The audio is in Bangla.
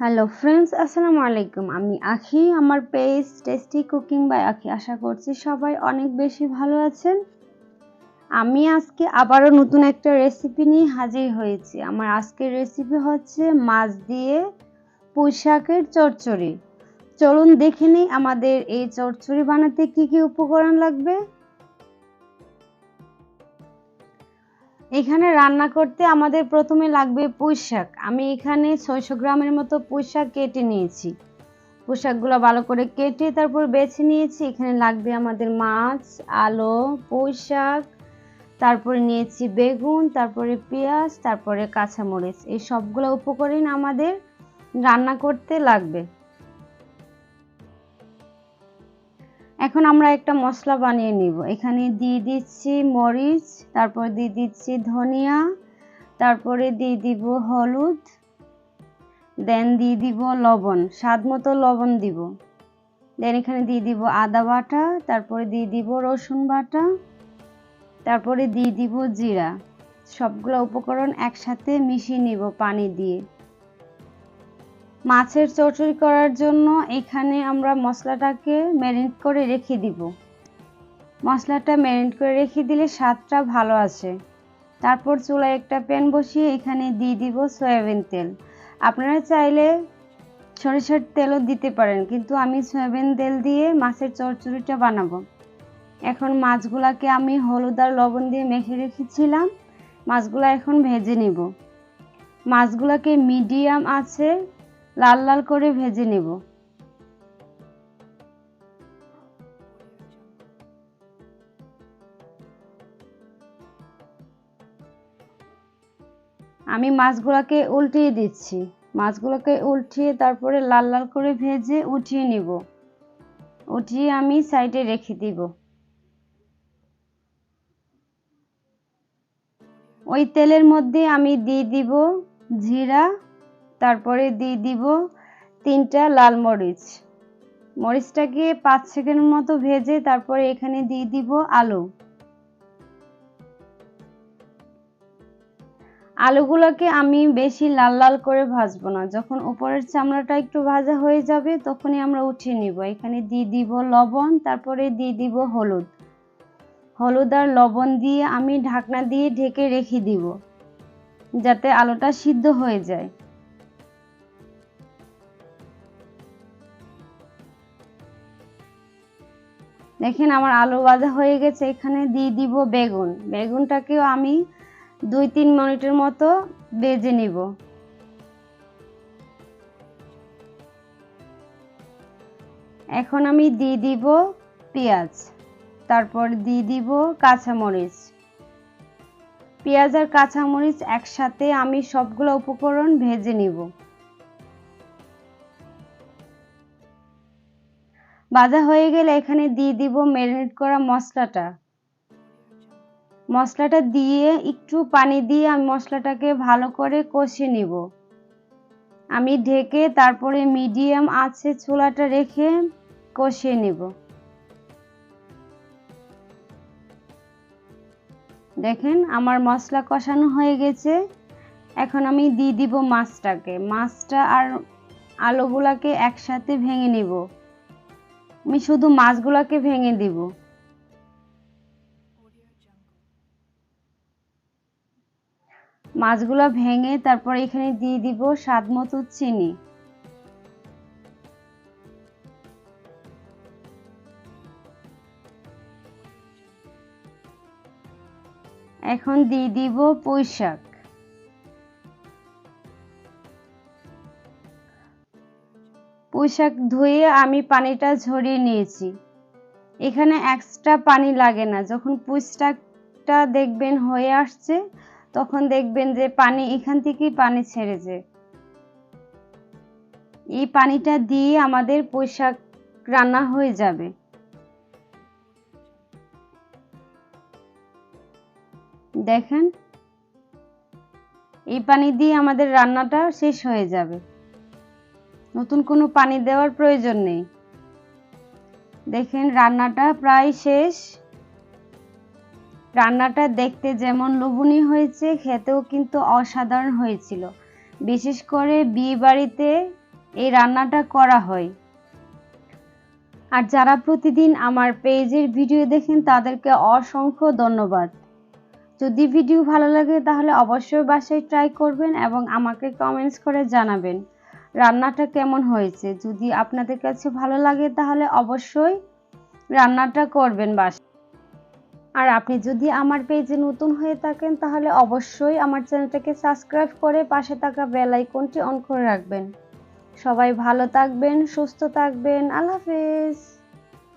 হ্যালো ফ্রেন্ডস আসসালামু আলাইকুম। আমি আখি, আমার পেজ টেস্টি কুকিং বাই আখি। আশা করছি সবাই অনেক বেশি ভালো আছেন। আমি আজকে আবারও নতুন একটা রেসিপি নিয়ে হাজির হয়েছি। আমার আজকের রেসিপি হচ্ছে মাছ দিয়ে পুঁই শাকের চচ্চড়ি। চলুন দেখে নিই আমাদের এই চচ্চড়ি বানাতে কি কি উপকরণ লাগবে? এখানে রান্না করতে আমাদের প্রথমে লাগবে পুঁই শাক। আমি এখানে ছয়শো গ্রামের মতো পুঁই শাক কেটে নিয়েছি। পুঁই শাকগুলো ভালো করে কেটে তারপর বেছে নিয়েছি। এখানে লাগবে আমাদের মাছ, আলো, পুঁই শাক, তারপরে নিয়েছি বেগুন, তারপরে পেঁয়াজ, তারপরে কাঁচামরিচ। এই সবগুলো উপকরণ আমাদের রান্না করতে লাগবে। এখন আমরা একটা মশলা বানিয়ে নিব। এখানে দিয়ে দিচ্ছি মরিচ, তারপর দিয়ে দিচ্ছি ধনিয়া, তারপরে দিয়ে দিব হলুদ দেন দিয়ে দিব লবণ, স্বাদ মতো লবণ দিব। দেন এখানে দিয়ে দিব আদা বাটা, তারপরে দিয়ে দিব রসুন বাটা, তারপরে দিয়ে দিব জিরা। সবগুলো উপকরণ একসাথে মিশিয়ে নিব পানি দিয়ে। মাছের চচড়ি করার জন্য এখানে আমরা মশলাটাকে ম্যারিনেট করে রেখে দিব। মশলাটা ম্যারিনেট করে রেখে দিলে স্বাদটা ভালো আসে। তারপর চুলায় একটা প্যান বসিয়ে এখানে দিয়ে দিব সয়াবিন তেল। আপনারা চাইলে সরিষার তেলও দিতে পারেন, কিন্তু আমি সয়াবিন তেল দিয়ে মাছের চচ্চড়িটা বানাবো। এখন মাছগুলাকে আমি হলুদ আর লবণ দিয়ে মেখে রেখেছিলাম। মাছগুলো এখন ভেজে নিব। মাছগুলোকে মিডিয়াম আছে লাল লাল করে ভেজে নেব। আমি মাছগুলোকে উল্টিয়ে দিচ্ছি। মাছগুলোকে উল্টিয়ে তারপরে লাল লাল করে ভেজে উঠিয়ে নিব। উঠিয়ে আমি সাইডে রেখে দিব। ওই তেলের মধ্যে আমি দিয়ে দিব জিরা তারপরে দিয়ে দিব তিনটা লাল মরিচ। মরিচটাকে পাঁচ সেকেন্ডের মতো ভেজে তারপরে এখানে দিয়ে দিব আলু। আলুগুলোকে আমি বেশি লাল লাল করে ভাজবো না। যখন উপরের চামড়াটা একটু ভাজা হয়ে যাবে তখনই আমরা উঠিয়ে নিব। এখানে দিয়ে দিব লবণ, তারপরে দিয়ে দিব হলুদ। হলুদ আর লবণ দিয়ে আমি ঢাকনা দিয়ে ঢেকে রেখে দিব, যাতে আলুটা সিদ্ধ হয়ে যায়। দেখেন আমার আলু ভাজা হয়ে গেছে, এখানে দিয়ে দিব বেগুন। বেগুনটাকেও আমি দুই তিন মিনিটের মতো বেজে নিব। এখন আমি দিয়ে দিব পেঁয়াজ, তারপর দিয়ে দিব কাঁচামরিচ। পেঁয়াজ আর কাঁচামরিচ একসাথে আমি সবগুলো উপকরণ ভেজে নিব। ভাজা হয়ে গেলে এখানে দিয়ে দিব ম্যারিনেট করা মশলাটা। মশলাটা দিয়ে একটু পানি দিয়ে আমি মশলাটাকে ভালো করে কষিয়ে নিব। আমি ঢেকে তারপরে মিডিয়াম আছে চুলাটা রেখে কষিয়ে নিব। দেখেন আমার মশলা কষানো হয়ে গেছে। এখন আমি দিয়ে দিব মাছটাকে। মাছটা আর আলুগুলাকে একসাথে ভেঙে নিব। আমি শুধু মাছগুলোকে ভেঙে দিব। মাছগুলো ভেঙে তারপর এখানে দিয়ে দিব স্বাদ মতো চিনি। এখন দিয়ে দিব পুঁই শাক পুঁই শাক ধুয়ে আমি পানিটা ঝরিয়ে নিয়েছি। এখানে এক্সট্রা পানি লাগে না। যখন পুঁই শাকটা দেখবেন হয়ে আসছে, তখন দেখবেন যে পানি এখান থেকেই পানি ছেড়েছে এই পানিটা দিয়ে আমাদের পুঁই শাক রান্না হয়ে যাবে। দেখেন, এই পানি দিয়ে আমাদের রান্নাটা শেষ হয়ে যাবে। নতুন কোনো পানি দেওয়ার প্রয়োজন নেই। দেখেন, রান্নাটা প্রায় শেষ। রান্নাটা দেখতে যেমন লোভনীয় হয়েছে, খেতেও কিন্তু অসাধারণ হয়েছিল। বিশেষ করে বিয়ে বাড়িতে এই রান্নাটা করা হয়। আর যারা প্রতিদিন আমার পেজের ভিডিও দেখেন, তাদেরকে অসংখ্য ধন্যবাদ। যদি ভিডিও ভালো লাগে, তাহলে অবশ্যই বাসায় ট্রাই করবেন এবং আমাকে কমেন্টস করে জানাবেন। রান্নাটা কেমন হয়েছে? যদি আপনাদের কাছে ভালো লাগে তাহলে অবশ্যই রান্নাটা করবেন বাস আর আপনি যদি আমার পেজে নতুন হয়ে থাকেন তাহলে অবশ্যই আমার চ্যানেলটাকে সাবস্ক্রাইব করে পাশে থাকা বেল আইকনটি অন করে রাখবেন। সবাই ভালো থাকবেন, সুস্থ থাকবেন। আল্লাহ হাফেজ।